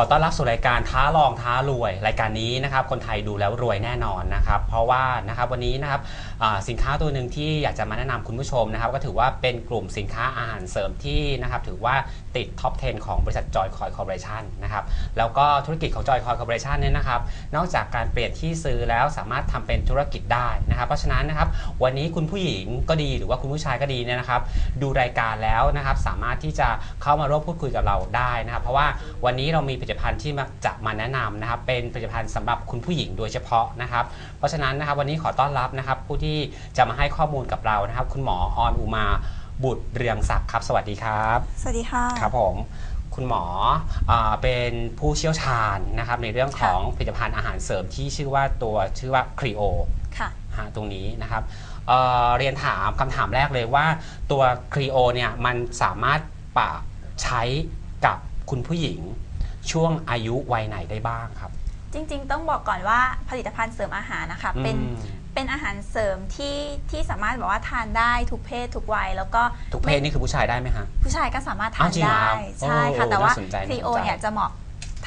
ขอต้อนรับสู่รายการท้าลองท้ารวย รายการนี้นะครับคนไทยดูแล้วรวยแน่นอนนะครับเพราะว่านะครับวันนี้นะครับสินค้าตัวหนึ่งที่อยากจะมาแนะนำคุณผู้ชมนะครับก็ถือว่าเป็นกลุ่มสินค้าอาหารเสริมที่นะครับถือว่า ติดท็อป 10 ของบริษัทจอยคอยคอร์ปอเรชันนะครับแล้วก็ธุรกิจของจอยคอยคอร์ปอเรชันเนี่ยนะครับนอกจากการเปลี่ยนที่ซื้อแล้วสามารถทำเป็นธุรกิจได้นะครับ เพราะฉะนั้นนะครับวันนี้คุณผู้หญิงก็ดีหรือว่าคุณผู้ชายก็ดีเนี่ยนะครับ ดูรายการแล้วนะครับสามารถที่จะเข้ามาร่วมพูดคุยกับเราได้นะครับ เพราะว่าวันนี้เรามีผลิตภัณฑ์ที่มาจะมาแนะนำนะครับเป็นผลิตภัณฑ์สำหรับคุณผู้หญิงโดยเฉพาะนะครับ เพราะฉะนั้นนะครับวันนี้ขอต้อนรับนะครับผู้ที่จะมาให้ข้อมูลกับเรานะครับ คุณหมอออนอุมา บุตรเรืองศักดิ์ครับ สวัสดีครับ สวัสดีค่ะ ครับผม คุณหมออาเป็นผู้เชี่ยวชาญนะครับในเรื่องของผลิตภัณฑ์อาหารเสริมที่ชื่อว่าตัวชื่อว่าครีโอค่ะฮะตรงนี้นะครับเอ่อเรียนถามคำถามแรกเลยว่าตัวครีโอเนี่ยมันสามารถปะใช้กับคุณผู้หญิงช่วงอายุวัยไหนได้บ้างครับ จริง ๆ ต้องบอกก่อนว่าผลิตภัณฑ์เสริมอาหารนะคะ เป็นอืม เป็นอาหารเสริมที่ที่สามารถบอกว่าทานได้ทุกเพศทุกวัยแล้วก็ทุกเพศนี่คือผู้ชายได้ไหมฮะ ผู้ชายก็สามารถทานอ้าวจริงเหรอได้ครับใช่ค่ะ โอ้แต่ว่าน่าสนใจครีโอน่าสนใจเนี่ยจะเหมาะ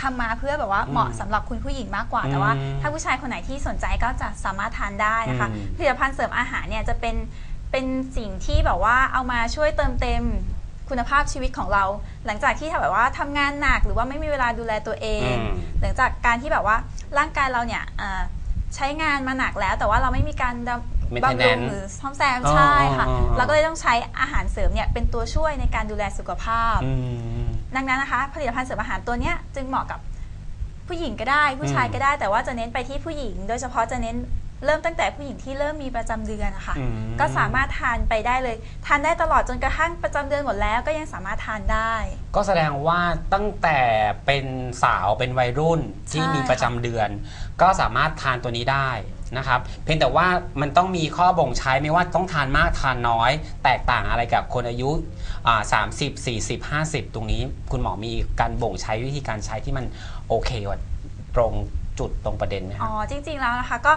ทำมาเพื่อแบบว่าอืมเหมาะสำหรับคุณผู้หญิงมากกว่า แต่ว่าอืมถ้าผู้ชายคนไหนที่สนใจก็จะสามารถทานได้นะคะอืม ผลิตภัณฑ์เสริมอาหารเนี่ยจะเป็นเป็นสิ่งที่แบบว่าเอามาช่วยเติมเต็มคุณภาพชีวิตของเรา หลังจากที่แบบว่าทำงานหนักหรือว่าไม่มีเวลาดูแลตัวเอง อืม หลังจากการที่แบบว่าร่างกายเราเนี่ยเอ่อ ใช้งานมาหนักแล้ว แต่ว่าเราไม่มีการดำ Maintenance บำรุงหรือซ่อมแซมอ๋อใช่ค่ะ อ๋ออ๋อ เราก็เลยต้องใช้อาหารเสริมเนี่ยเป็นตัวช่วยในการดูแลสุขภาพ อืม ดังนั้นนะคะ ผลิตภัณฑ์เสริมอาหารตัวเนี้ยจึงเหมาะกับผู้หญิงก็ได้ ผู้ชายอืมก็ได้ แต่ว่าจะเน้นไปที่ผู้หญิง โดยเฉพาะจะเน้น เริ่มตั้งแต่ผู้หญิงที่เริ่มมีประจำเดือนนะคะอืม ก็สามารถทานไปได้เลย ทานได้ตลอดจนกระทั่งประจำเดือนหมดแล้วก็ยังสามารถทานได้ ก็แสดงว่าตั้งแต่เป็นสาวเป็นวัยรุ่นที่ใช่มีประจำเดือน ก็สามารถทานตัวนี้ได้นะครับ เพียงแต่ว่ามันต้องมีข้อบ่งใช้ไม่ว่าต้องทานมากทานน้อย แตกต่างอะไรกับคนอายุสามสิบสี่สิบห้าสิบตรงนี้ คุณหมอมีการบ่งใช้วิธีการใช้ที่มันโอเคกว่าตรงจุดตรงประเด็นไหมคอ๋รัอบจริงๆแล้วนะคะก็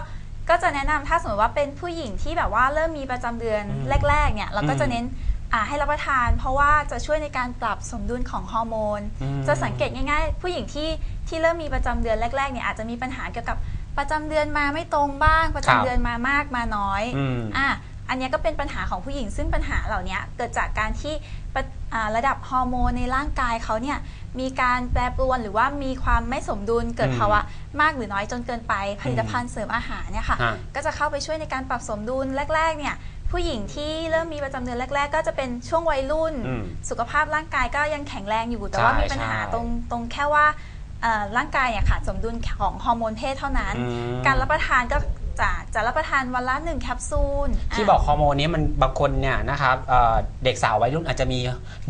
ก็จะแนะนำถ้าสมมติว่าเป็นผู้หญิงที่แบบว่าเริ่มมีประจำเดือนอืมแรก ๆ เนี่ยเราก็อืมจะเน้นอ่าให้รับประทาน เพราะว่าจะช่วยในการปรับสมดุลของฮอร์โมนอืมจะสังเกตง่ายๆ ผู้หญิงที่ที่เริ่มมีประจำเดือนแรกๆเนี่ยอาจจะมีปัญหาเกี่ยวกับประจำเดือนมาไม่ตรงบ้าง ประจำเดือนมามากมาน้อยอืม อะอันเนี้ยก็เป็นปัญหาของผู้หญิง ซึ่งปัญหาเหล่านี้เกิดจากการที่ปะอ่าระดับฮอร์โมนในร่างกายเขาเนี่ยมีการแปรปรวนหรือว่ามีความไม่สมดุลเกิดอืมภาวะมากหรือน้อยจนเกินไป ผลิตภัณฑ์เสริมอาหารเนี่ยค่ะฮะก็จะเข้าไปช่วยในการปรับสมดุลแรก ๆ เนี่ยผู้หญิงที่เริ่มมีประจำเดือนแรก ๆ ก็จะเป็นช่วงวัยรุ่นอืมสุขภาพร่างกายก็ยังแข็งแรงอยู่ แต่ว่าใช่มีปัญหาใช่ตรงตรงแค่ว่าเอ่อร่างกายเนี่ยขาดสมดุลของฮอร์โมนเพศเท่านั้นอืมการรับประทานก็ จะจะรับประทานวันละหนึ่งแคปซูลที่ะบอกฮอร์โมนนี้มันบางคนเนี่ยนะครับเอ่อเด็กสาววัยรุ่นอาจจะมี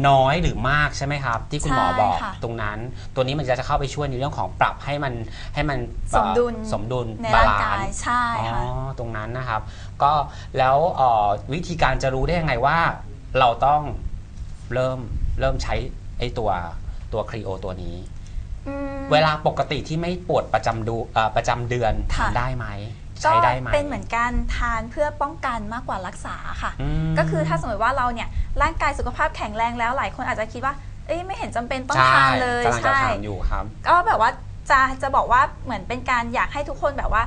น้อยหรือมากใช่ไหมครับ ที่คุณหมอใช่บอกค่ะตรงนั้น ตัวนี้มันจะเข้าไปช่วยในเรื่องของปรับให้มันให้มันสมดุลเอ่อสมดุลในบาร่างลากานยซ์ใช่อ๋อค่ะตรงนั้นนะครับ ก็แล้วเอ่อวิธีการจะรู้ได้ยังไงว่า เราต้องเริ่มเริ่มใช้ไอ้ตัวตัวครีโอตัวนี้อืมเวลาปกติที่ไม่ปวดประจำดูเอ่อประจำเดือนทานค่ะได้ไหม ก็ใช้ได้ไหม เป็นเหมือนการทานเพื่อป้องกันมากกว่ารักษาค่ะมก็คือถ้าสมมติว่าเราเนี่ยร่างกายสุขภาพแข็งแรงแล้วหลายคนอาจจะคิดว่าเอ้ยไม่เห็นจำเป็นต้องใช่ทานเลยกำลังจะใช่ ถามอยู่ครับ ก็แบบว่าจะจะบอกว่าเหมือนเป็นการอยากให้ทุกคนแบบว่า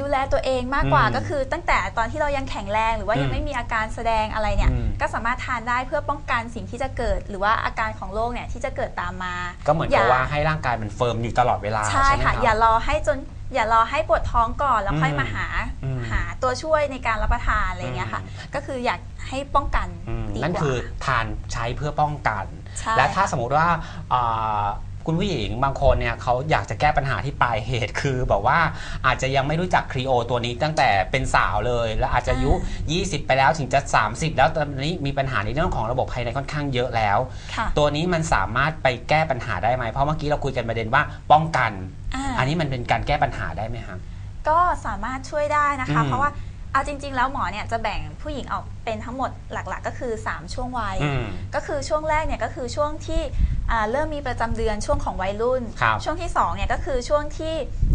ดูแลตัวเองมากกว่าอืมก็คือ ตั้งแต่ตอนที่เรายังแข็งแรงหรือว่ายัอืงมไม่มีอาการแสดงอะไรเนี่ยอืม ก็สามารถทานได้เพื่อป้องกันสิ่งที่จะเกิด หรือว่าอาการของโรคเนี่ยที่จะเกิดตามมาก็เหมือนกับว่าให้ร่างกายมันเฟิร์มอยู่ตลอดเวลาใช่ใช่ไหมคค่ะรับอย่ารอให้จน อย่ารอให้ปวดท้องก่อนแล้วค่อยอืมมาหาอืมหาตัวช่วยในการรับประทานอะไรอย่างเงี้ยค่ะอืมก็คืออยากให้ป้องกันอืมดีกว่านั่นคือทานใช้เพื่อป้องกันใช่และถ้าสมมุติว่าอ่าคุณผู้หญิงบางคนเนี่ยเขาอยากจะแก้ปัญหาที่ปลายเหตุคือแบบว่าอาจจะยังไม่รู้จักครีโอตัวนี้ตั้งแต่เป็นสาวเลย แล้วอาจจะอายุ 20 ไปแล้วถึงจะ 30 แล้วตอนนี้มีปัญหาในเรื่องของระบบภายในค่อนข้างเยอะแล้วค่ะตัวนี้มันสามารถไปแก้ปัญหาได้ไหมเพราะเมื่อกี้เราคุยกันประเด็นว่าป้องกัน อ่าอันนี้มันเป็นการแก้ปัญหาได้ไหมครับ ก็สามารถช่วยได้นะคะอืมเพราะว่าเอาจริง ๆ แล้วหมอเนี่ยจะแบ่งผู้หญิงออกเป็นทั้งหมดหลักๆ ก็คือ 3 ช่วงวัยอืมก็คือช่วงแรกเนี่ยก็คือช่วงที่อ่าเริ่มมีประจำเดือนช่วงของวัยรุ่นครับช่วงที่2เนี่ยก็คือช่วงที่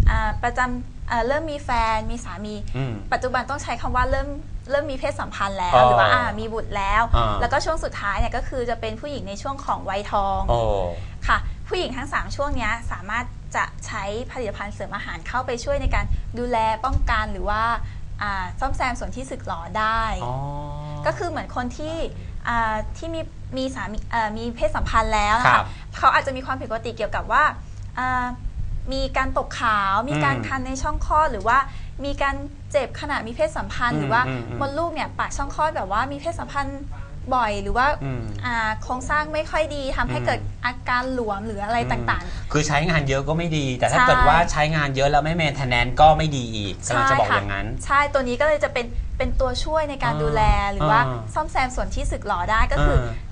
อ่าประจำอ่าเริ่มมีแฟนมีสามีอืมปัจจุบันต้องใช้คำว่าเริ่มเริ่มมีเพศสัมพันธ์แล้วอ๋อหรือว่าอ่ามีบุตรแล้วอ่าแล้วก็ช่วงสุดท้ายเนี่ยก็คือจะเป็นผู้หญิงในช่วงของวัยทองโอ้ค่ะผู้หญิงทั้ง 3 ช่วงเนี้ยสามารถ จะใช้ผลิตภัณฑ์เสริมอาหารเข้าไปช่วยในการดูแลป้องกันหรือว่าอ่าซ่อมแซมส่วนที่สึกหรอได้อ๋อก็คือเหมือนคนที่อ่าที่มีมีสามีเอ่อมีเพศสัมพันธ์แล้วนะครัคะบเขาอาจจะมีความผิดปกติเกี่ยวกับว่าอ่ามีการตกขาว มีการอืมคันในช่องคลอดหรือว่ามีการเจ็บขณะมีเพศสัมพันธ์อืมหรือว่าอืมอืมมดลูกเนี่ยปากช่องคลอดแบบว่ามีเพศสัมพันธ์ บ่อยหรือว่าอืม อ่าโครงสร้างไม่ค่อยดีทำให้อืมเกิดอาการหลวมหรืออะไรต่าง คือใช้งานเยอะก็ไม่ดี แต่ถ้าใช่ เกิดว่าใช้งานเยอะแล้วไม่เมนเทนแนนก็ไม่ดีอีกๆกำลังจะบอกค่อย่างนั้น ใช่ตัวนี้ก็เลยจะเป็นเป็นตัวช่วยในการอ่าดูแลหรือว่าอ่าซ่อมแซมส่วนที่สึกหรอได้ก็คือเอ่า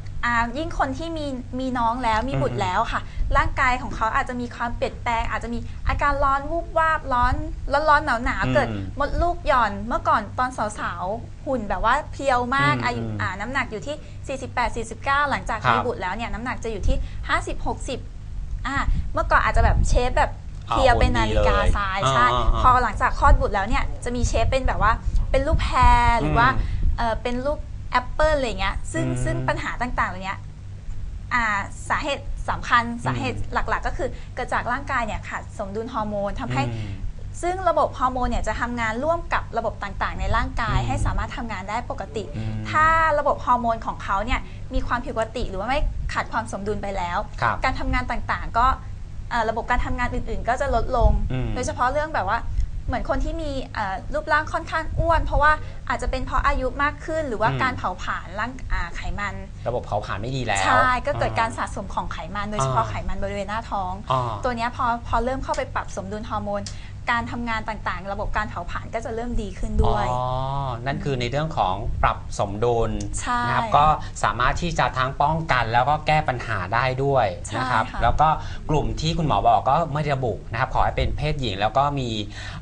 ยิ่งคนที่มีมีน้องแล้วมีบุตอืรมแล้วค่ะ ร่างกายของเขาอาจจะมีความเปลี่ยนแปลง อาจจะมีอาการร้อนวูบวาบร้อนร้อนร้อนหนาวหนาวอืมเกิดมดลูกหย่อนเมื่อก่อนตอนสาวๆหุ่นแบบว่าเพรียวมากอืมอายุอืมอ่าน้ำหนักอยู่ที่ 48 49 หลังจากครับมีบุตรแล้วเนี่ยน้ำหนักจะอยู่ที่ 50 60อ่าเมื่อก่อนอาจจะแบบเชฟแบบเพรียวอ่าเป็นนาฬิกาหุ่นดีเลยทรายอ่าใช่อ่าอ่าพอหลังจากคลอดบุตรแล้วเนี่ยจะมีเชฟเป็นแบบว่าเป็นรูปแพรหรือว่าอืมเอ่อเป็นรูป แอปเปิลอะไรเงี้ยซึ่งอืมซึ่งปัญหาต่างๆเหล่านี้อ่าสาเหตุสำคัญสาเหตุหลักๆ ก็คือเกิดจากร่างกายเนี่ยขาดสมดุลฮอร์โมนทำให้อืมซึ่งระบบฮอร์โมนเนี่ยจะทำงานร่วมกับระบบต่างๆ ในร่างกายอืมให้สามารถทำงานได้ปกติอืมถ้าระบบฮอร์โมนของเขาเนี่ยมีความผิดปกติ หรือว่าไม่ขาดความสมดุลไปแล้วครับการทำงานต่างๆ ก็เอ่อระบบการทำงานอื่นๆ ก็จะลดลงอืมโดยเฉพาะเรื่องแบบว่า เหมือนคนที่มีเอ่อรูปร่างค่อนข้างอ้วน เพราะว่าอาจจะเป็นเพราะอายุมากขึ้น หรือว่าอืมการเผาผลาญร่างอ่าไขมัน ระบบเผาผลาญไม่ดีแล้ว ใช่ ก็เกิดการอ่สะสมของไขมัน โดยเฉพาะอ่าไขมันบริเวณหน้าท้องอ่าตัวเนี้ยพอพอเริ่มเข้าไปปรับสมดุลฮอร์โมน การทำงานต่างๆ ระบบการเผาผลาญก็จะเริ่มดีขึ้นด้วย อ๋อ นั่นคือในเรื่องของปรับสมดุลใช่นะครับก็สามารถที่จะทั้งป้องกันแล้วก็แก้ปัญหาได้ด้วยใช่นะครับค่ะ แล้วก็กลุ่มที่คุณหมอบอกก็ไม่ระบุนะครับ ขอให้เป็นเพศหญิงแล้วก็มี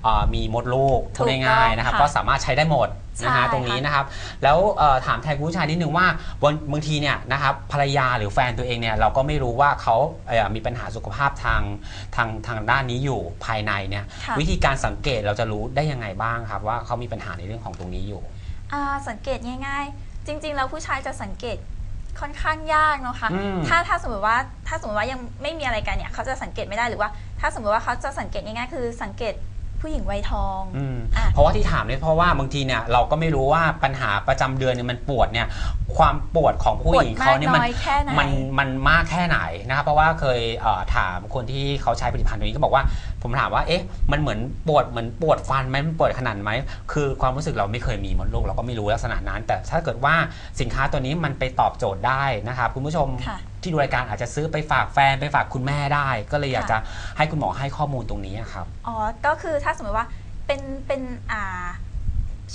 เอ่อมีมดลูกพูดง่ายๆนะครับ ก็สามารถใช้ได้หมดนะฮะใช่ตรงนี้ค่ะนะครับ แล้วเอ่อถามแทนคุณผู้ชายนิดนึงว่าบางบางทีเนี่ยนะครับภรรยาหรือแฟนตัวเองเนี่ยเราก็ไม่รู้ว่าเขาเอ่อมีปัญหาสุขภาพทางทางทางด้านนี้อยู่ภายในเนี่ยค่ะวิธีการสังเกตเราจะรู้ได้ยังไงบ้างครับว่าเขามีปัญหาในเรื่องของตรงนี้อยู่อ่าสังเกตง่าย ๆ จริง ๆ แล้วผู้ชายจะสังเกตค่อนข้างยากเนาะคะอืมถ้าถ้าสมมติว่าถ้าสมมติว่ายังไม่มีอะไรกันเนี่ยเขาจะสังเกตไม่ได้หรือว่า ถ้าสมมติว่าเขาจะสังเกตง่ายๆคือสังเกต ผู้หญิงวัยทองอืมอะ เพราะว่าที่ถามเนี่ยเพราะว่าบางทีเนี่ยเราก็ไม่รู้ว่าปัญหาประจำเดือนเนี่ยมันปวดเนี่ยความปวดของผู้หญิงปวดมากเขาเนี่ยมันน้อยแค่ไหน มันมันมากแค่ไหนนะครับเพราะว่าเคยเอ่อถามคนที่เขาใช้ผลิตภัณฑ์ตัวนี้ก็บอกว่าผมถามว่าเอ๊ะมันเหมือนปวดเหมือนปวดฟันไหมมันปวดขนาดไหมคือความรู้สึกเราไม่เคยมีมดลูกเราก็ไม่รู้ลักษณะนั้น แต่ถ้าเกิดว่าสินค้าตัวนี้มันไปตอบโจทย์ได้นะครับคุณผู้ชม ค่ะ ที่ดูรายการอาจจะซื้อไปฝากแฟนไปฝากคุณแม่ได้ ก็เลยอยากค่ะจะให้คุณหมอให้ข้อมูลตรงนี้ครับ อ๋อ ก็คือถ้าสมมติว่าเป็นเป็นอ่า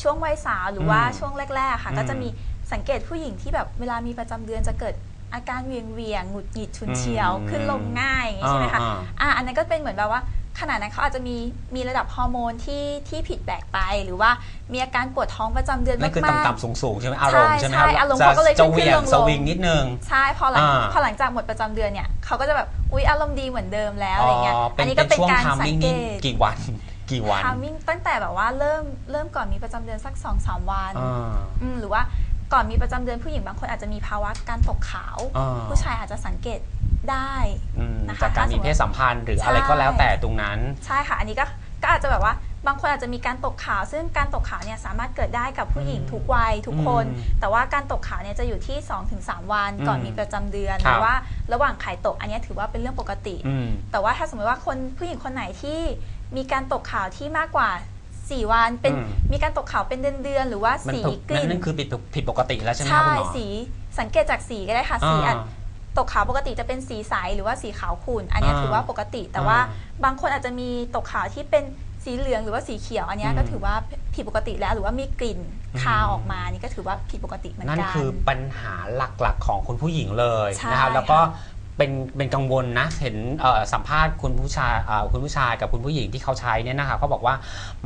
ช่วงวัยสาวหรือว่าอืมช่วงแรกๆค่ะอืมก็จะมีสังเกตผู้หญิงที่แบบเวลามีประจำเดือนจะเกิดอาการเวียงเวียงๆหงุดหงิดฉุนเฉียวอืมขึ้นลงง่ายอย่างนี้ใช่ไหมคะอ่าอ่าอันนั้นก็เป็นเหมือนแบบว่า ขณะนั้นเขาอาจจะมีมีระดับฮอร์โมนที่ที่ผิดแปลกไป หรือว่ามีอาการปวดท้องประจำเดือนนั่นคือมากๆต่ำๆสูงๆใช่ไหมอารมณ์ใช่ไหมคใช่รับอารมณ์จะเขาก็เลยจะขึ้นเหวี่ยงลงๆสวิงนิดนึงใช่พอหลังอ่าพอหลังจากหมดประจำเดือนเนี่ยเขาก็จะแบบอุ๊ยอารมณ์ดีเหมือนเดิมแล้วอะไรเงี้ยเป็อันนนี้เป็ก็นเป็นช่วงการทามสังมิ่งเกนี่ตกี่วันกี่วันทามมิ่งตั้งแต่แบบว่าเริ่มเริ่มก่อนมีประจำเดือนสัก2อสามวันอ่าอืมหรือว่าก่อนมีประจำเดือนผู้หญิงบางคนอาจจะมีภาวะการตกขาวอ่าผู้ชายอาจจะสังเกต ได้อืมนะคะจากการถ้าสมมีมุติ เพศสัมพันธ์หรือใช่ อะไรก็แล้วแต่ตรงนั้น ใช่ค่ะ อันนี้ก็ก็อาจจะแบบว่าบางคนอาจจะมีการตกขาว ซึ่งการตกขาวเนี่ยสามารถเกิดได้กับผู้หญิงอืมทุกวัยทุกคน อืมแต่ว่าการตกขาวเนี่ยจะอยู่ที่ 2-3 วันก่อนอืมมีประจำเดือนครับ หรือว่าระหว่างไข่ตก อันเนี้ยถือว่าเป็นเรื่องปกติ อืม แต่ว่าถ้าสมมติว่าคนผู้หญิงคนไหนที่มีการตกขาวที่มากกว่า 4 วันเป็นอืม มีการตกขาวเป็นเดือนๆหรือว่ามันสีถูกกลิ่น นั่นคือผิดผิดปกติแล้วใช่ไหมครับใช่คุณหมอ สีสังเกตจากสีก็ได้ค่ะ สีอาจอ่า ตกขาวปกติจะเป็นสีใสหรือว่าสีขาวขุ่นอันเนี้ยอ่าถือว่าปกติ แต่อ่าว่าบางคนอาจจะมีตกขาวที่เป็นสีเหลืองหรือว่าสีเขียว อันเนี้ยอืมก็ถือว่าผิดปกติแล้วหรือว่ามีกลิ่นอืมคาวออกมานี่ก็ถือว่าผิดปกติเหมือนนั่นกันคือปัญหาหลักๆของคุณผู้หญิงเลยใช่นะครับแล้วก็ค่ะ เป็นเป็นกังวลนะเห็นเอ่อสัมภาษณ์คุณผู้ชายเอ่อคุณผู้ชายกับคุณผู้หญิงที่เขาใช้เนี่ยนะครับเขาบอกว่า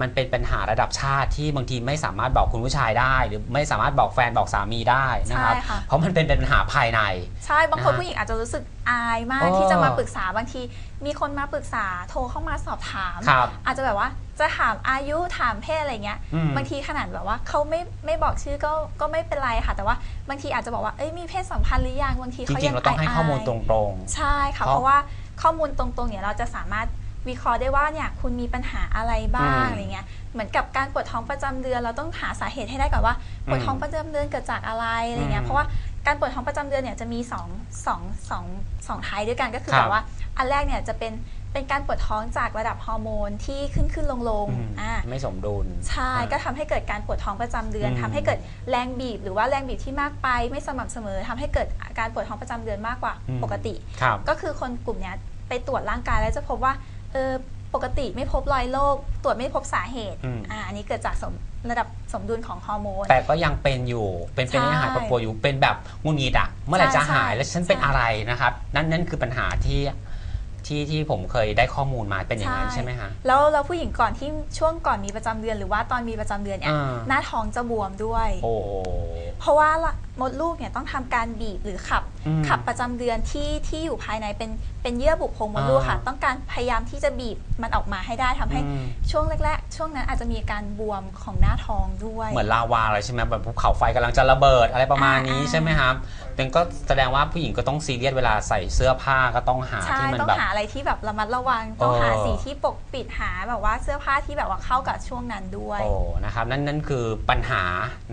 มันเป็นปัญหาระดับชาติที่บางทีไม่สามารถบอกคุณผู้ชายได้ หรือไม่สามารถบอกแฟนบอกสามีได้นะครับใช่ค่ะเพราะมันเป็นปัญหาภายใน ใช่บางคนนะฮะผู้หญิงอาจจะรู้สึกอายมากเออที่จะมาปรึกษาบางที มีคนมาปรึกษาโทรเข้ามาสอบถามครับอาจจะแบบว่า จะถามอายุถามเพศอะไรเงี้ย อืม บางทีขนาดแบบว่าเขาไม่ไม่บอกชื่อก็ก็ไม่เป็นไรค่ะ แต่ว่าบางทีอาจจะบอกว่าเอ้ยมีเพศสัมพันธ์หรือยังบางทีจเขาริยังงๆ เราต้องให้ยๆ ข้อมูลตรงใช่ค่ะ เพราะเพราะว่าข้อมูลตรงๆเนี่ยเราจะสามารถวิเคราะห์ได้ว่าเนี่ยคุณมีปัญหาอะไรบ้างอืมอะไรเงี้ยเหมือนกับการปวดท้องประจำเดือนเราต้องหาสาเหตุให้ได้ก่อนว่าปวดท้องประจำเดือนเกิดจากอะไรอะไรเงี้อืมยเพราะว่าการปวดท้องประจำเดือนเนี่ยจะมีสองสองสองสองไทยด้วยกันก็คือครับแบบว่า อันแรกเนี่ยจะเป็น เป็นการปวดท้องจากระดับฮอร์โมนที่ขึ้นขึ้นลงลงอืมอ่าไม่สมดุล ใช่ก็ทำให้เกิดการปวดท้องประจำเดือนอืม ทำให้เกิดแรงบีบ หรือว่าแรงบีบที่มากไปไม่สม่ำเสมอทำให้เกิดอาการปวดท้องประจำเดือนมากกว่าอืมปกติ ครับ ก็คือคนกลุ่มเนี้ยไปตรวจร่างกายแล้วจะพบว่าเออปกติไม่พบรอยโรคตรวจไม่พบสาเหตุอืม อ่าอันนี้เกิดจากสมระดับสมดุลของฮอร์โมน แต่ก็ยังเป็นอยู่ เป็นเป็นใช่อาหารปวดปวดอยู่ เป็นแบบงุนงีดอะเมื่อไหร่จะใช่หาย แล้วฉันเป็นใช่ อะไรนะครับ นั่นนั่นคือปัญหาที่ ที่ที่ผมเคยได้ข้อมูลมาเป็นอย่างนั้นใช่ไหมฮะแล้วแล้วผู้หญิงก่อนที่ช่วงก่อนมีประจำเดือนหรือว่าตอนมีประจำเดือนเนี่ยอ่า หน้าท้องจะบวมด้วย โอ้โหเพราะว่าละมดลูกเนี่ยต้องทำการบีบหรือขับอืม ขับประจำเดือนที่ที่อยู่ภายในเป็นเป็นเยื่อบุโพรงมดลูกค่ะอ่าต้องการพยายามที่จะบีบมันออกมาให้ได้ทำให้อืมช่วงแรกๆ ช่วงนั้นอาจจะมีอาการบวมของหน้าท้องด้วย เหมือนลาวาเลยใช่ไหมแบบภูเขาไฟกำลังจะระเบิดอะไรประมาณนี้อ่าใช่ไหมครับแต่ก็แสดงว่าผู้หญิงก็ต้องซีเรียสเวลาใส่เสื้อผ้าก็ต้องหาใช่ที่มันต้องแบบหาอะไรที่แบบระมัดระวังต้องหาเออสีที่ปกปิดหาแบบว่าเสื้อผ้าที่แบบว่าเข้ากับช่วงนั้นด้วยโอ้นะครับนั่นนั่นคือปัญหา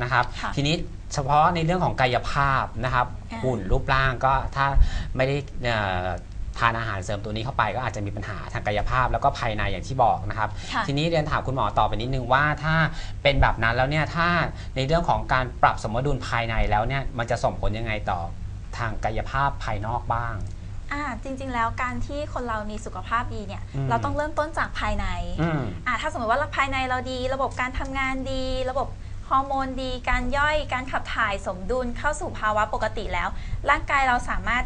นะครับค่ะทีนี้ เฉพาะในเรื่องของกายภาพนะครับอ่าหุ่นรูปร่างก็ถ้าไม่ได้เอ่อทานอาหารเสริมตัวนี้เข้าไปก็อาจจะมีปัญหาทางกายภาพแล้วก็ภายในอย่างที่บอกนะครับค่ะทีนี้เรียนถามคุณหมอต่อไปนิดนึงว่าถ้าเป็นแบบนั้นแล้วเนี่ยถ้าในเรื่องของการปรับสมดุลภายในแล้วเนี่ยมันจะส่งผลยังไงต่อทางกายภาพภายนอกบ้างอ่าจริงๆแล้วการที่คนเรามีสุขภาพดีเนี่ยอืมเราต้องเริ่มต้นจากภายในอืมอ่าถ้าสมมติว่าภายในเราดี ระบบการทำงานดี ระบบ ฮอร์โมนดี การย่อยการขับถ่ายสมดุลเข้าสู่ภาวะปกติแล้ว ร่างกายเราสามารถ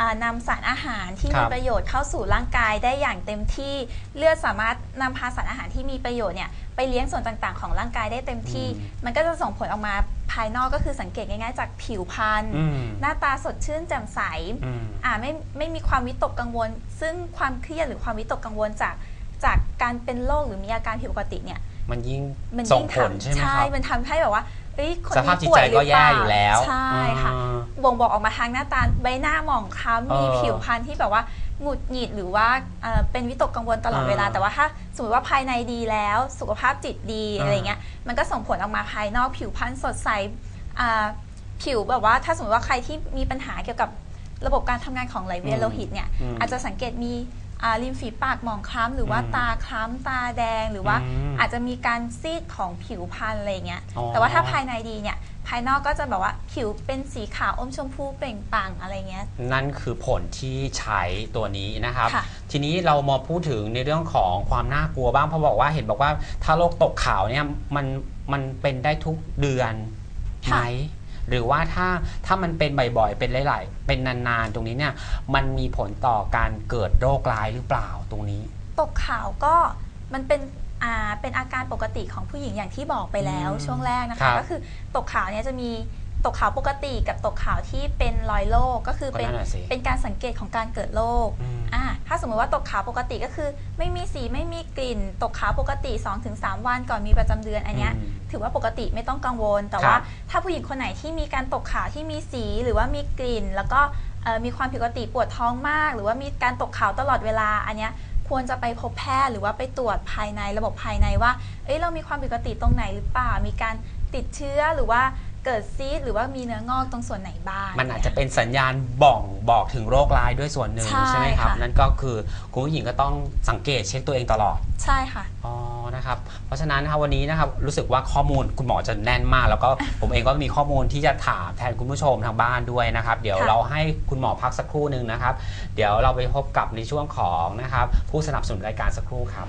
อ่านำสารอาหารที่ครัมีบประโยชน์เข้าสู่ร่างกายได้อย่างเต็มที่ เลือดสามารถนำพาสารอาหารที่มีประโยชน์เนี่ยไปเลี้ยงส่วนต่างๆ ของร่างกายได้เต็มที่ มันก็จะส่งผลออกมาภายนอกก็คือสังเกตง่าย ๆ จากผิวพรรณอืมหน้าตาสดชื่นแจ่มใสอืมอ่าไม่ไม่มีความวิตกกังวล ซึ่งความเครียดหรือความวิตกกังวลจากจากการเป็นโรคหรือมีอาการผิดปกติเนี่ย มันยิ่งมันส่งยิ่งผลทำใช่ไหมครับ มันทำให้แบบว่าเอ้ยคนสภาพนี้จิตป่วใจยหรืก็อเปแย่ล่าอยู่แล้วใช่ค่ะ อ่า บ่งบอกออกมาทางหน้าตาใบหน้าหมองคล้ำเออมีผิวพรรณที่แบบว่าหงุดหงิดหรือว่าเอ่อเป็นวิตกกังวลตลอดอ่าเวลาแต่ว่าถ้าสมมติว่าภายในดีแล้ว สุขภาพจิตดีอ่า อะไรเงี้ยมันก็ส่งผลออกมาภายนอกผิวพรรณสดใสอ่าผิวแบบว่าถ้าสมมติว่าใครที่มีปัญหาเกี่ยวกับระบบการทำงานของไหลเวียนโลหิตเนี่ย อืม อาจจะสังเกตมีอ่า ริมฝีปากหมองคล้ำหรือว่าอืมตาคล้ำตาแดงหรือว่าอืมอาจจะมีการซีดของผิวพรรณอะไรเงี้ย อ๋อ แต่ว่าถ้าภายในดีเนี่ยภายนอกก็จะแบบว่าผิวเป็นสีขาวอมชมพูเปล่งปลั่งอะไรเงี้ย นั่นคือผลที่ใช้ตัวนี้นะครับ ค่ะ ทีนี้เรามาพูดถึงในเรื่องของความน่ากลัวบ้างเพราะบอกว่าเห็นบอกว่าถ้าโรคตกขาวเนี่ยมันมันเป็นได้ทุกเดือนไหมค่ะ หรือว่าถ้าถ้ามันเป็นบ่อยๆ เป็นหลาย ๆ เป็นนานๆ ตรงนี้เนี่ยมันมีผลต่อการเกิดโรคร้ายหรือเปล่าตรงนี้ ตกขาวก็มันเป็นอ่าเป็นอาการปกติของผู้หญิงอย่างที่บอกไปแล้วอืมช่วงแรกนะครัคะ บก็คือตกขาวเนี่ยจะมีตกขาวปกติกับตกขาวที่เป็นรอยโรคก็คือก็เป็นนั่นน่ะสิ เป็นการสังเกตของการเกิดโรค อืม อ่าถ้าสมมติว่าตกขาวปกติก็คือ ไม่มีสีไม่มีกลิ่น ตกขาวปกติ 2-3 วันก่อนมีประจำเดือนอันเนี้ยอืมถือว่าปกติไม่ต้องกังวล แต่ครับว่าถ้าผู้หญิงคนไหนที่มีการตกขาวที่มีสีหรือว่ามีกลิ่น แล้วก็เอ่อมีความผิดปกติปวดท้องมาก หรือว่ามีการตกขาวตลอดเวลาอันเนี้ยควรจะไปพบแพทย์หรือว่าไปตรวจภายในระบบภายในว่า เอ้ยเรามีความผิดปกติตรงไหนหรือเปล่า มีการติดเชื้อหรือว่า เกิดซีดหรือว่ามีเนื้องอกตรงส่วนไหนบ้าง มันอาจจะเป็นสัญญาณบ่องบอกถึงโรคร้ายด้วยส่วนหนึ่งใช่ใช่ไหมครับ ค่ะ นั่นก็คือคุณผู้หญิงก็ต้องสังเกตเช็คตัวเองตลอด ใช่ค่ะ อ๋อ นะครับ เพราะฉะนั้นนะครับวันนี้นะครับรู้สึกว่าข้อมูลคุณหมอจะแน่นมาก แล้วก็ ผมเองก็มีข้อมูลที่จะถามแทนคุณผู้ชมทางบ้านด้วยนะครับ เดี๋ยวค่ะ เราให้คุณหมอพักสักครู่หนึ่งนะครับ เดี๋ยวเราไปพบกับในช่วงของนะครับผู้สนับสนุนรายการสักครู่ครับ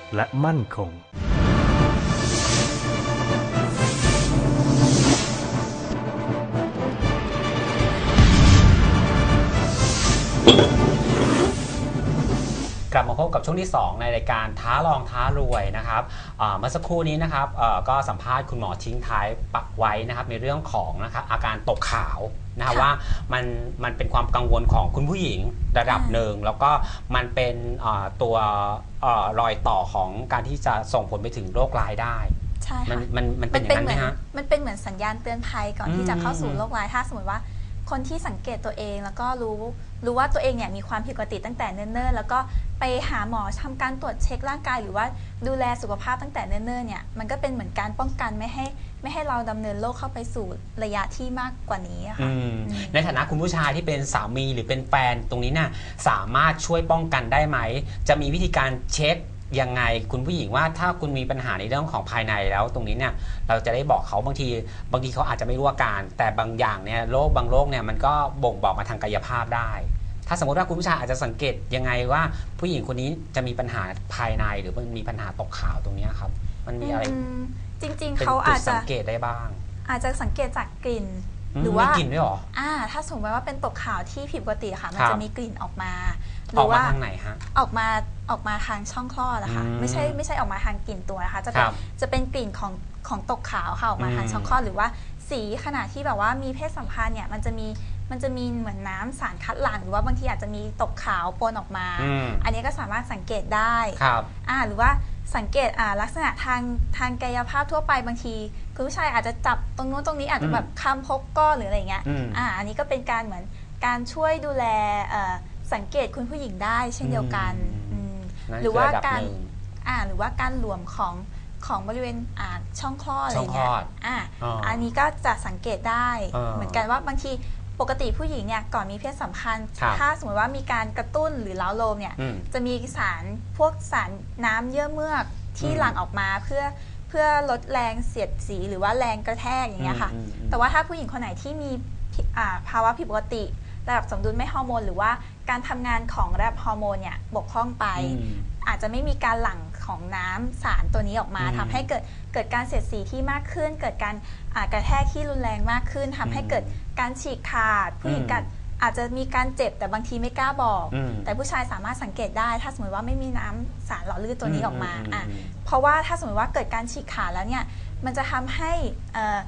และมั่นคง กลับมาพบกับช่วงที่ 2 ในรายการท้าลองท้ารวยนะครับอ่าเมื่อสักครู่นี้นะครับเอ่อก็สัมภาษณ์คุณหมอทิ้งท้ายปักไว้นะครับในเรื่องของนะครับอาการตกขาวนะครับค่ะว่ามันมันเป็นความกังวลของคุณผู้หญิงระดับอ่าหนึ่งแล้วก็มันเป็นอ่าตัวเอ่อรอยต่อของการที่จะส่งผลไปถึงโรคร้ายได้ใช่มันค่ะมันมันเป็มันนอย่างเป็นนั้นเหไหมมือนฮะมันเป็นเหมือนสัญญาณเตือนภัยก่อนอืมที่จะเข้าสู่โรคร้ายถ้าสมมติว่าคนที่สังเกตตัวเองแล้วก็รู้ รู้ว่าตัวเองเนี่ยมีความผิดปกติตั้งแต่เนิ่นๆ แล้วก็ไปหาหมอทำการตรวจเช็คร่างกาย หรือว่าดูแลสุขภาพตั้งแต่เนิ่นๆ เนี่ยมันก็เป็นเหมือนการป้องกันไม่ให้ไม่ให้เราดำเนินโรคเข้าไปสู่ระยะที่มากกว่านี้อะค่ะอืมอืมในฐานะคุณผู้ชายที่เป็นสามีหรือเป็นแฟนตรงนี้น่ะสามารถช่วยป้องกันได้ไหม จะมีวิธีการเช็ค ยังไงคุณผู้หญิงว่าถ้าคุณมีปัญหาในเรื่องของภายในแล้ว ตรงนี้เนี่ยเราจะได้บอกเขาบางที บางทีเขาอาจจะไม่รู้อาการ แต่บางอย่างเนี่ยโรคบางโรคเนี่ยมันก็บ่งบอกมาทางกายภาพได้ ถ้าสมมติว่าคุณผู้ชายอาจจะสังเกตยังไงว่าผู้หญิงคนนี้จะมีปัญหาภายในหรือมันมีปัญหาตกขาวตรงเนี้ยครับ มันมีอะไรอืมจริง ๆเป็นเขาจุอาดจสัจะงเกตได้บ้าง อาจจะสังเกตจากกลิ่นมหรือว่ามีกลิ่นด้วยเหรออ่า ถ้าสมมติว่าเป็นตกขาวที่ผิดปกติค่ะ มันครับจะมีกลิ่นออกมาหอรืออกมาว่าทางไหนฮะ ออกมา ออกมาทางช่องคลอดอะค่ะอืมไม่ใช่ไม่ใช่ออกมาทางกลิ่นตัวนะคะ จะเป็คนรับจะเป็นกลิ่นของของตกขาวค่ะออกมาอืมทางช่องคลอดหรือว่าสีขณะที่แบบว่ามีเพศสัมพันธ์เนี่ยมันจะมีมันจะมีเหมือนน้ำสารคัดหลั่งหรือว่าบางทีอาจจะมีตกขาวปนออกมา อืม อันนี้ก็สามารถสังเกตได้ ครับ อ่าหรือว่าสังเกตอ่าลักษณะทางทางกายภาพทั่วไปบางทีคุณผู้ชายอาจจะจับตรงนู้นตรงนี้อาจจะแบบคำพกก้อนหรืออะไรเงี้ยอืม อ่าอันนี้ก็เป็นการเหมือนการช่วยดูแลเอ่อสังเกตคุณผู้หญิงได้เช่นเดียวกันอืม อืม นั่นหรือคือว่าระดับการหนึ่งอ่าหรือว่าการหลวมของของบริเวณอ่าช่องคลอดอะไรช่องคลเงี้ยอดอ่าอ๋ออัอันนี้ก็จะสังเกตได้เออเหมือนกันว่าบางทีปกติผู้หญิงเนี่ยก่อนมีเพศสัมพันธ์ ครับถ้าสมมติว่ามีการกระตุ้นหรือเล้าโลมเนี่ยอืมจะมีสารพวกสารน้ำเยื่อเมือกที่อืมหลั่งออกมาเพื่อเพื่อลดแรงเสียดสีหรือว่าแรงกระแทกอย่างเงี้ยค่ะ อืมอืมอืม แต่ว่าถ้าผู้หญิงคนไหนที่มีผิดอ่าภาวะผิดปกติ ระดับสมดุลไม่ฮอร์โมนหรือว่าการทำงานของระดับฮอร์โมนเนี่ยบกพร่องไปอืม อาจจะไม่มีการหลั่งของน้ำสารตัวนี้ออกมาอืมทำให้เกิดเกิดการเสียดสีที่มากขึ้น เกิดการอ่ากระแทกที่รุนแรงมากขึ้นทำให้อืมเกิดการฉีกขาด ผู้หญิงอืมกัดอาจจะมีการเจ็บแต่บางทีไม่กล้าบอกอืมแต่ผู้ชายสามารถสังเกตได้ ถ้าสมมติว่าไม่มีน้ำสารหล่อลื่นตัวนี้ออกมาอืมอืมอะอืมเพราะว่าถ้าสมมติว่าเกิดการฉีกขาดแล้วเนี่ยมันจะทำให้เอ่อ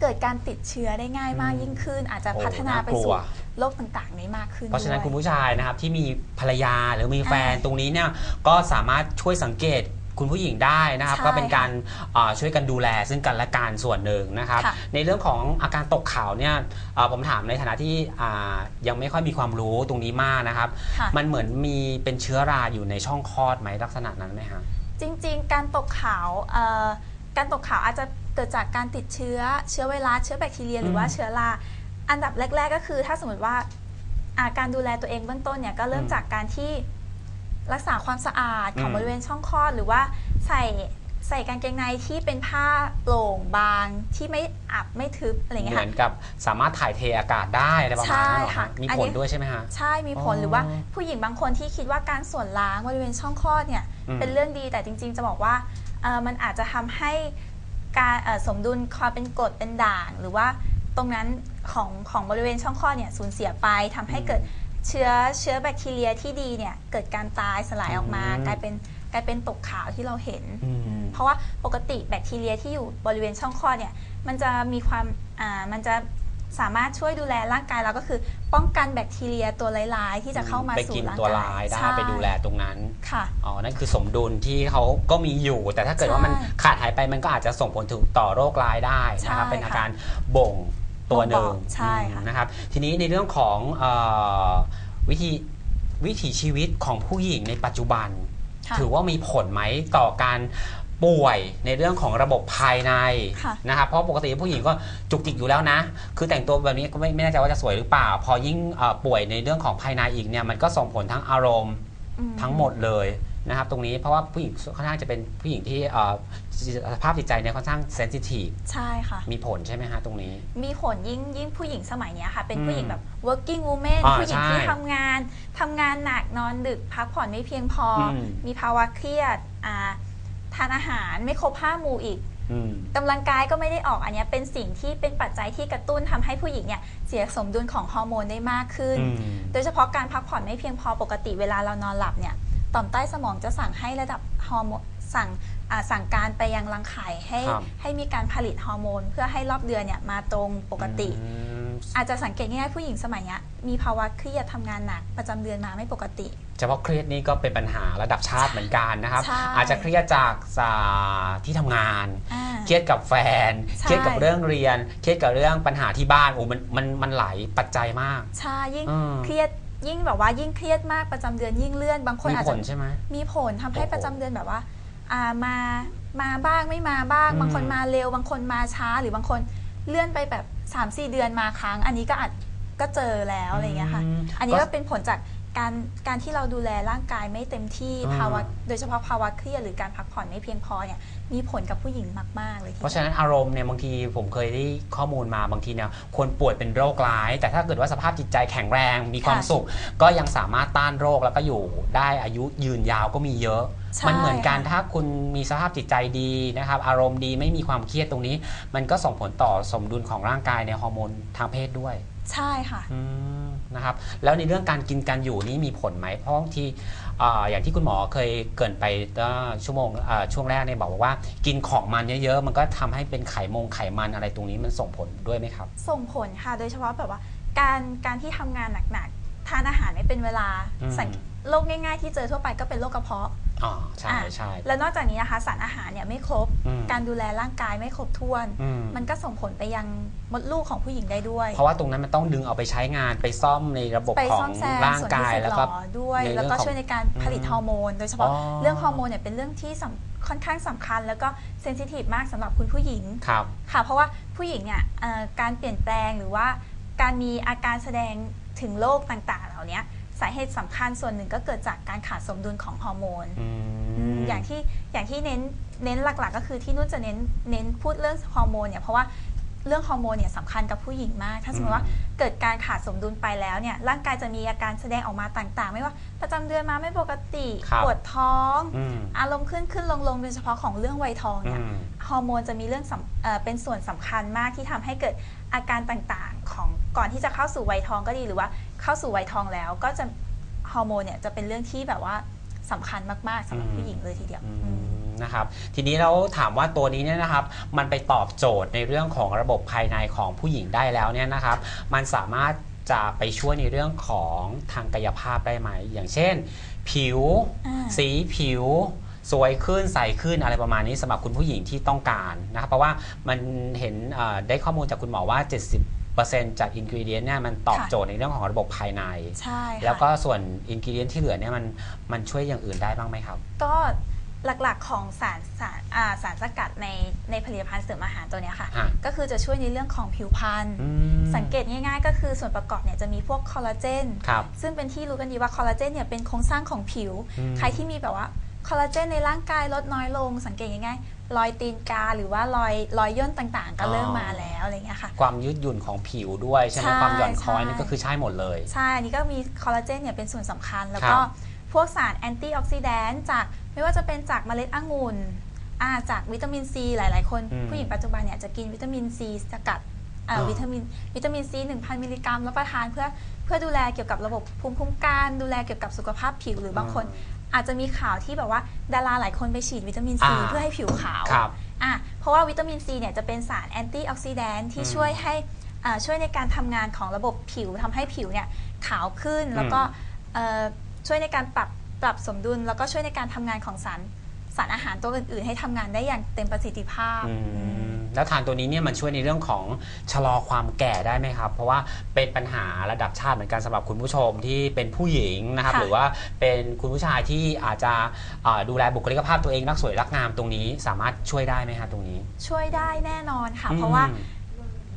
เกิดการติดเชื้อได้ง่ายมากยิ่งขึ้น อาจจะโอ้พัฒนาไปน่ากลัสู่วโรคต่างๆได้มากขึ้นเพราะฉะนั้นด้วยคุณผู้ชายนะครับที่มีภรรยาหรือมีแฟนอ่าตรงนี้เนี่ยก็สามารถช่วยสังเกตคุณผู้หญิงได้นะครับใช่ก็เป็นการอ่าช่วยกันดูแลซึ่งกันและกันส่วนหนึ่งนะครับค่ะในเรื่องของอาการตกขาวเนี่ยอ่าผมถามในฐานะที่อ่ายังไม่ค่อยมีความรู้ตรงนี้มากนะครับค่ะมันเหมือนมีเป็นเชื้อราอยู่ในช่องคลอดไหมลักษณะนั้นไหมฮะจริงๆ การตกขาวเอ่อการตกขาวอาจจะเกิดจากการติดเชื้อเชื้อไวรัสเชื้อแบคทีเรียหรือว่าอืมเชื้อรา อันดับแรก ๆ ก็คือถ้าสมมติว่าอ่าการดูแลตัวเองเบื้องต้นเนี่ยก็เริ่มอืมจากการที่รักษาความสะอาดของอืมบริเวณช่องคลอด หรือว่าใส่ใส่กางเกงในที่เป็นผ้าโปร่งบางที่ไม่อับไม่ทึบอะไรอย่างเงี้ยเหมืค่ะอนกับสามารถถ่ายเทอากาศได้อะไรประมาณนั้นเหรอใช่ค่ะฮะมีอันผนี้ลด้วยใช่ไหมฮะใช่มีผลอ๋อหรือว่าผู้หญิงบางคนที่คิดว่าการส่วนล้างบริเวณช่องคลอดเนี่ยอืมเป็นเรื่องดีแต่จริง ๆ จะบอกว่าเอ่อมันอาจจะทำให้การเอ่อสมดุลความเป็นกรดเป็นด่างหรือว่าต รงนั้นของของบริเวณช่องคลอดเนี่ยสูญเสียไปทำให้เกิดเชื้อเชื้อแบคทีเรียที่ดีเนี่ยเกิดการตายสลายออกมาอืมกลายเป็นกลายเป็นตกขาวที่เราเห็นอืมเพราะว่าปกติแบคทีเรียที่อยู่บริเวณช่องคลอดเนี่ยมันจะมีความอ่ามันจะสามารถช่วยดูแลร่างกายเราก็คือ ป้องกันแบคทีเรียตัวร้ายๆที่จะเข้ามาไปสู่กินร่างตัวการ้ายยได้ใช่ไปดูแลตรงนั้น ค่ะ อ๋อ นั่นคือสมดุลที่เขาก็มีอยู่ แต่ถ้าเกิดใช่ว่ามันขาดหายไปมันก็อาจจะส่งผลถึงต่อโรคร้ายได้นะครับ ใช่เป็นอาค่ะการบ่ง ตัวหนึ่งบ่งบอกใช่ค่ะอืมนะครับ ทีนี้ในเรื่องของเออวิธีวิถีชีวิตของผู้หญิงในปัจจุบันค่ะถือว่ามีผลไหมต่อการป่วยในเรื่องของระบบภายในค่ะนะครับเพราะปกติผู้หญิงก็จุกจิกอยู่แล้วนะ คือแต่งตัวแบบนี้ก็ไม่ไม่แน่ใจว่าจะสวยหรือเปล่า พอยิ่งเอ่อป่วยในเรื่องของภายในอีกเนี่ยมันก็ส่งผลทั้งอารมณ์อืทั้งหมดเลย นะครับตรงนี้เพราะว่าผู้หญิงค่อนข้างจะเป็นผู้หญิงที่เอ่อสภาพจิตใจเนี่ยค่อนข้างเซนซิทีฟใช่ค่ะ มีผลใช่ไหมฮะตรงนี้ มีผลยิ่งยิ่งผู้หญิงสมัยเนี้ยค่ะ เป็นอืมผู้หญิงแบบ working woman อ่าผู้หญิงใช่ที่ทำงานทำงานหนักนอนดึกพักผ่อนไม่เพียงพออม มีภาวะเครียดอ่าทานอาหารไม่ครบห้าหมู่อีก อืม กำลังกายก็ไม่ได้ออกอันเนี้ยเป็นสิ่งที่เป็นปัจจัยที่กระตุ้นทำให้ผู้หญิงเนี่ยเสียสมดุลของฮอร์โมนได้มากขึ้น อืม โดยเฉพาะการพักผ่อนไม่เพียงพอปกติเวลาเรานอนหลับเนี่ย ต่อมใต้สมองจะสั่งให้ระดับฮอร์โมนสั่งอ่าสั่งการไปยังรังไข่ให้ครับให้มีการผลิตฮอร์โมน เพื่อให้รอบเดือนเนี่ยมาตรงปกติอืมอาจจะสังเกตง่ายๆผู้หญิงสมัยเนี้ยมีภาวะเครียดทำงานหนักประจำเดือนมาไม่ปกติเฉพาะเครียดนี่ก็เป็นปัญหาระดับชาติเหมือนกันนะครับใช่อาจจะเครียดจากสาที่ทำงานอ่าเครียดกับแฟนใช่เครียดกับเรื่องเรียน เครียดกับเรื่องปัญหาที่บ้านโอ้มันมันมันหลายปัจจัยมาก ใช่ยิ่งอืมเครียด ยิ่งแบบว่ายิ่งเครียดมากประจำเดือนยิ่งเลื่อนบางคนมีอาจผจะลใช่ไหม มีผลทำให้โอ้โห ประจำเดือนแบบว่าอ่ามามาบ้างไม่มาบ้างอืมบางคนมาเร็ว บางคนมาช้าหรือบางคนเลื่อนไปแบบ3-4 เดือนมาครั้ง อันนี้ก็อาจก็เจอแล้วอะไรอย่างเงี้ยค่ะมอันนี้ก็เป็นผลจาก การการที่เราดูแลร่างกายไม่เต็มที่อ่าภาวะโดยเฉพาะภาวะเครียดหรือการพักผ่อนไม่เพียงพอเนี่ยมีผลกับผู้หญิงมาก ๆ เลยทีเพราะเดีฉะยวนั้นอารมณ์เนี่ยบางทีผมเคยได้ข้อมูลมาบางทีเนี่ยคนป่วยเป็นโรคร้าย แต่ถ้าเกิดว่าสภาพจิตใจแข็งแรงมีความค่ะสุข ก็ยังสามารถต้านโรคแล้วก็อยู่ได้อายุยืนยาวก็มีเยอะ ใช่มันเหมือนกันค่ะถ้าคุณมีสภาพจิตใจดีนะครับ อารมณ์ดีไม่มีความเครียดตรงนี้ มันก็ส่งผลต่อสมดุลของร่างกายในฮอร์โมนทางเพศด้วย ใช่ค่ะ อืม นะครับแล้วในเรื่องการกินการอยู่นี่มีผลไหมเพราะบางทีอ่าอย่างที่คุณหมอเคยเกรินไปเมื่อชั่วโมงอ่าช่วงแรกเนี่ยบอกว่า กินของมันเยอะๆ มันก็ทำให้เป็นไขมงไขมันอะไรตรงนี้มันส่งผลด้วยไหมครับ ส่งผลค่ะโดยเฉพาะแบบว่าการการที่ทำงานหนักๆทานอาหารไม่เป็นเวลาอืมสังโรคง่ายๆที่เจอทั่วไปก็เป็นโรคกระเพาะ อ๋อใช่อะใช่แล้วนอกจากนี้นะคะสารอาหารเนี่ยไม่ครบอืมการดูแลร่างกายไม่ครบถ้วนอืมมันก็ส่งผลไปยังมดลูกของผู้หญิงได้ด้วย เพราะว่าตรงนั้นมันต้องดึงเอาไปใช้งานไปซ่อมในระบบไปขอซ่องมแซมร่างส่วนกาที่ยสึกแล้วหก็รอด้วยในเรื่องแล้วก็ของช่วยในการผลิตอืมฮอร์โมน โดยเฉพาะอ๋อเรื่องฮอร์โมนเนี่ยเป็นเรื่องที่สำค่อนข้างสำคัญ แล้วก็เซนซิทีฟมากสำหรับคุณผู้หญิงครับค่ะเพราะว่าผู้หญิงเนี่ยเอ่อการเปลี่ยนแปลงหรือว่าการมีอาการแสดงถึงโรคต่างๆ เหล่านี้ สาเหตุสำคัญส่วนหนึ่งก็เกิดจากการขาดสมดุลของฮอร์โมน อืม อย่างที่อย่างที่เน้นเน้นหลักๆ ก็คือที่นุ่นจะเน้นเน้นพูดเรื่องฮอร์โมนเนี่ยเพราะว่าเรื่องฮอร์โมนเนี่ยสำคัญกับผู้หญิงมาก ถ้าสมมติว่าเกิดการขาดสมดุลไปแล้วเนี่ยร่างกายจะมีอาการแสดงออกมาต่างๆ ไม่ว่าประจำเดือนมาไม่ปกติครับ ปวดท้อง อืมอารมณ์ขึ้นขึ้นลงลงโดยเฉพาะของเรื่องวัยทองอืเนี่ยม ฮอร์โมนจะมีเรื่องสำเอ่อเป็นส่วนสำคัญมากที่ทำให้เกิดอาการต่างๆ ของก่อนที่จะเข้าสู่วัยทองก็ดีหรือว่า เข้าสู่วัยทองแล้ว ก็จะฮอร์โมนเนี่ยจะเป็นเรื่องที่แบบว่าสำคัญมากๆสำหรับอืมผู้หญิงเลยทีเดียวอือืมมนะครับทีนี้เราถามว่าตัวนี้เนี่ยนะครับ มันไปตอบโจทย์ในเรื่องของระบบภายในของผู้หญิงได้แล้วเนี่ยนะครับ มันสามารถจะไปช่วยในเรื่องของทางกายภาพได้ไหม อย่างเช่น ผิวอ่าสีผิว สวยขึ้นใสขึ้นอะไรประมาณนี้สำหรับคุณผู้หญิงที่ต้องการนะครับ เพราะว่ามันเห็นเอ่อได้ข้อมูลจากคุณหมอว่า 70% จากอินกิวเดียนเนี่ยมันตอบค่ะโจทย์ในเรื่องของระบบภายใน ใช่ค่ะแล้วก็ส่วนอินกิเดียนที่เหลือเนี่ยมันมันช่วยอย่างอื่นได้บ้างไหมครับ ก็หลักๆของสารสารอ่าสารสกัดในในผลิตภัณฑ์เสริมอาหารตัวเนี้ยค่ะฮะก็คือจะช่วยในเรื่องของผิวพรรณอืมสังเกตง่ายๆ ก็คือส่วนประกอบเนี่ยจะมีพวกคอลลาเจนครับซึ่งเป็นที่รู้กันดีว่าคอลลาเจนเนี่ยเป็นโครงสร้างของผิวอืมใครที่มีแบบว่าคอลลาเจนในร่างกายลดน้อยลงสังเกตง่ายๆ รอยตีนกาหรือว่ารอยรอยย่นต่างๆ ก็เริ่มมาแล้วอะไรเงี้ยค่ะ ความยืดหยุ่นของผิวด้วยใช่ไหมใช่ความหย่อนคล้อยใช่นี่ก็คือใช่หมดเลย ใช่อันนี้ก็มีคอลลาเจนเนี่ยเป็นส่วนสำคัญ แล้วครัก็บพวกสารแอนตี้ออกซิแดนต์จากไม่ว่าจะเป็นจากเมล็ดองุ่นอ่าจากวิตามินซีหลาย ๆ คน ผู้หญิงปัจจุบันเนี่ยจะกินวิตามินซีสกัดอ่าอ่าวิตามินวิตามินซี1,000 มิลลิกรัมรับประทานเพื่อเพื่อดูแลเกี่ยวกับระบบภูมิคุ้มกันดูแลเกี่ยวกับสุขภาพผิวหรือบางคน อาจจะมีข่าวที่แบบว่าดาราหลายคนไปฉีดวิตามินซีอ่า เพื่อให้ผิวขาวครับ อะเพราะว่าวิตามินซีเนี่ยจะเป็นสารแอนตี้ออกซิแดนต์ที่อืมช่วยให้อ่าช่วยในการทำงานของระบบผิวทำให้ผิวเนี่ยขาวขึ้นแล้วก็เอ่อช่วยในการปรับปรับสมดุล แล้วก็ช่วยในการทำงานของสารสารอาหารตัวอื่น ๆ ให้ทำงานได้อย่างเต็มประสิทธิภาพอืม แล้วทานตัวนี้เนี่ยมันช่วยในเรื่องของชะลอความแก่ได้ไหมครับ เพราะว่าเป็นปัญหาระดับชาติเหมือนกันสำหรับคุณผู้ชมที่เป็นผู้หญิงนะครับค่ะหรือว่าเป็นคุณผู้ชายที่อาจจะอ่าดูแลบุคลิกภาพตัวเองรักสวยรักงามตรงนี้ สามารถช่วยได้ไหมฮะตรงนี้ ช่วยได้แน่นอนค่ะ เพราะว่าอืม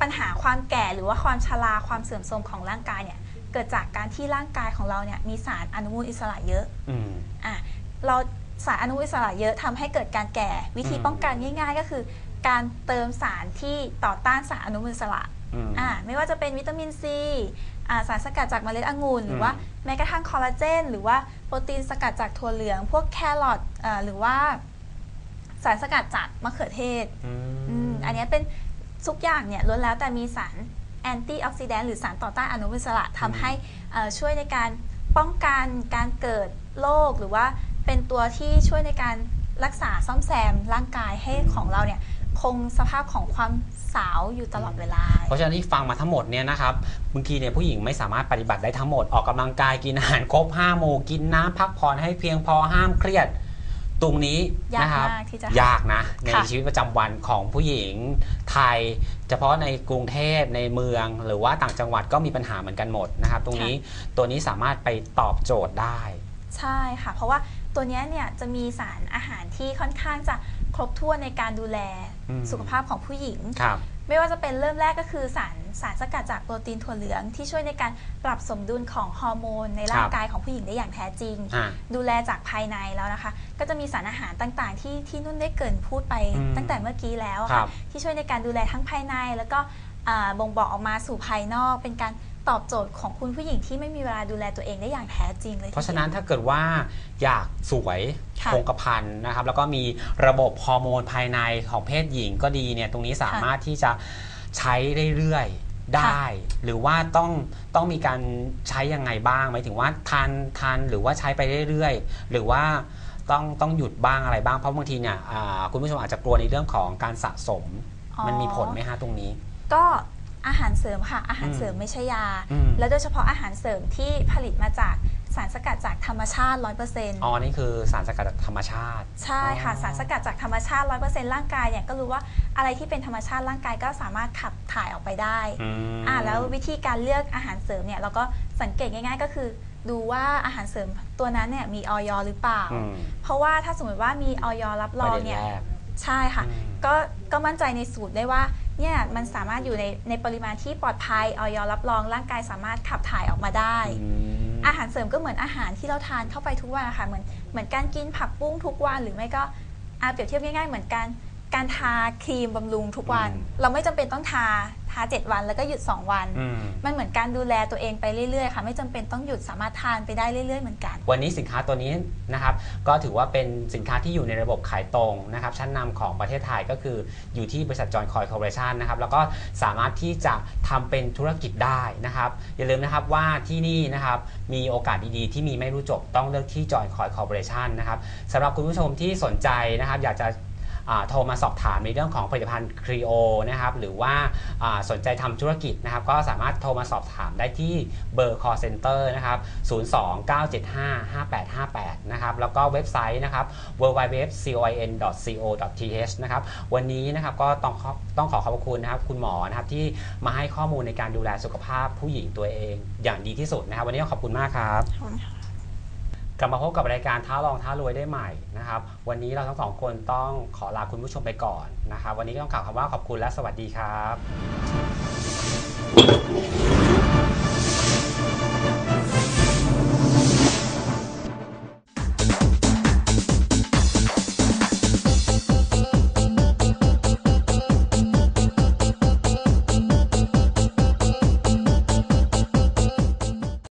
ปัญหาความแก่หรือว่าความชราความเสื่อมโทรมของร่างกายเนี่ยเกิดจากการที่ร่างกายของเราเนี่ยมีสารอนุมูลอิสระเยอะอืมอะเราสารอนุมูลอิสระเยอะทำให้เกิดการแก่วิธีอืมป้องกันง่าย ๆ ก็คือ การเติมสารที่ต่อต้านสารอนุมูลอิสระอืมอะไม่ว่าจะเป็นวิตามินซีอะสารสกัดจากเมล็ดองุ่นหรือว่าอืมแม้กระทั่งคอลลาเจน หรือว่าโปรตีนสกัดจากถั่วเหลือง พวกแครอทอะหรือว่าสารสกัดจากมะเขือเทศอือืมมอันเนี้ยเป็นทุกอย่างเนี่ยล้วนแล้วแต่มีสารแอนตี้ออกซิแดนต์หรือสารต่อต้านอนุมูลอิสระทำให้เอ่อช่วยในการป้องกันการเกิดโรคหรือว่าเป็นตัวที่ช่วยในการรักษาซ่อมแซมร่างกายให้ของเราเนี่ย คงสภาพของความสาวอยู่ตลอดเวลา เพราะฉะนั้นที่ฟังมาทั้งหมดเนี่ยนะครับบางทีเนี่ยผู้หญิงไม่สามารถปฏิบัติได้ทั้งหมดออกกำลังกายกินอาหารครบห้าหมู่กินน้ำพักผ่อนให้เพียงพอห้ามเครียดตรงนี้ยากนะครับมากที่จะยากนะในค่ะชีวิตประจำวันของผู้หญิงไทย เฉพาะในกรุงเทพในเมือง หรือว่าต่างจังหวัดก็มีปัญหาเหมือนกันหมดนะครับ ตรงนี้ตัวนี้สามารถไปตอบโจทย์ได้ ใช่ค่ะ เพราะว่าตัวเนี้ยเนี่ยจะมีสารอาหารที่ค่อนข้างจะครบถ้วนในการดูแลอืม สุขภาพของผู้หญิงครับไม่ว่าจะเป็นเริ่มแรกก็คือสารสารสกัดจากโปรตีนถั่วเหลือง ที่ช่วยในการปรับสมดุลของฮอร์โมนในร่างกายของผู้หญิงได้อย่างแท้จริงอ่าดูแลจากภายในแล้วนะคะ ก็จะมีสารอาหารต่างๆ ที่ที่นุ่นได้เกรินพูดไปอืมตั้งแต่เมื่อกี้แล้วอะครัค่ะบที่ช่วยในการดูแลทั้งภายใน แล้วก็อ่าบ่งบอกออกมาสู่ภายนอกเป็นการ ตอบโจทย์ของคุณผู้หญิงที่ไม่มีเวลาดูแลตัวเองได้อย่างแท้จริงเลยทีเพราะฉะดียวนั้นถ้าเกิดว่าอยากสวยค่ะคงกระพันนะครับ แล้วก็มีระบบฮอร์โมนภายในของเพศหญิงก็ดีเนี่ยตรงนี้สามารถที่จะใช้เรื่อยๆได้ หรือว่าต้องต้องมีการใช้ยังไงบ้างหมายถึงว่าทานทานหรือว่าใช้ไปเรื่อยๆ หรือว่าต้องต้องหยุดบ้างอะไรบ้างเพราะบางทีเนี่ยอ่าคุณผู้ชมอาจจะกลัวในเรื่องของการสะสม อ๋อ มันมีผลไหมฮะตรงนี้ ก็ อาหารเสริมค่ะ อาหารอืมเสริมไม่ใช่ยา อืม แล้วโดยเฉพาะอาหารเสริมที่ผลิตมาจากสารสกัดจากธรรมชาติ 100%อ๋อ นี่คือสารสกัดจากธรรมชาติ ใช่ค่ะอ๋อ สารสกัดจากธรรมชาติ 100%ร่างกายเนี่ยก็รู้ว่าอะไรที่เป็นธรรมชาติร่างกายก็สามารถขับถ่ายออกไปได้ อืม อ่าแล้ววิธีการเลือกอาหารเสริมเนี่ยเราก็สังเกตง่าย ๆ ก็คือ ดูว่าอาหารเสริมตัวนั้นเนี่ยมีออยหรือเปล่า อืมเพราะว่าถ้าสมมติว่ามีออยรับรประองเด็นเนี่ยแรก ใช่ค่ะ อืม ก็ก็มั่นใจในสูตรได้ว่า เนี่ยมันสามารถอยู่ในในปริมาณที่ปลอดภัยออยรับรองร่างกายสามารถขับถ่ายออกมาได้อืมอาหารเสริมก็เหมือนอาหารที่เราทานเข้าไปทุกวันนะคะเหมือนเหมือนการกินผักบุ้งทุกวันหรือไม่ก็อาเปรียบเทียบง่ายๆ เหมือนการการทาครีมบำรุงทุกวันอืมเราไม่จำเป็นต้องทา ทา 7 วันแล้วก็หยุด 2 วัน อืม มันเหมือนการดูแลตัวเองไปเรื่อยๆ ค่ะ ไม่จำเป็นต้องหยุดสามารถทานไปได้เรื่อยๆ เหมือนกัน วันนี้สินค้าตัวนี้นะครับก็ถือว่าเป็นสินค้าที่อยู่ในระบบขายตรงนะครับชั้นนำของประเทศไทยก็คืออยู่ที่บริษัทจอยคอยคอร์ปอเรชันนะครับแล้วก็สามารถที่จะทำเป็นธุรกิจได้นะครับอย่าลืมนะครับว่าที่นี่นะครับมีโอกาสดีๆ ที่มีไม่รู้จบต้องเลือกที่จอยคอยคอร์ปอเรชันนะครับสำหรับคุณผู้ชมที่สนใจนะครับอยากจะอ่า โทรมาสอบถามในเรื่องของผลิตภัณฑ์ครีโอนะครับหรือว่าสนใจทำธุรกิจนะครับก็สามารถโทรมาสอบถามได้ที่เบอร์ call center นะครับ 029755858 นะครับแล้วก็เว็บไซต์นะครับ www.coin.co.th นะครับวันนี้นะครับก็ต้องขอต้องขอขอบคุณนะครับคุณหมอนะครับที่มาให้ข้อมูลในการดูแลสุขภาพผู้หญิงตัวเองอย่างดีที่สุดนะครับวันนี้ต้องขอบคุณมากครับ กลับมาพบกับรายการท้าลองท้ารวยได้ใหม่นะครับ วันนี้เราทั้งสองคนต้องขอลาคุณผู้ชมไปก่อนนะครับ วันนี้ต้องกล่าวคำว่าขอบคุณและสวัสดีครับ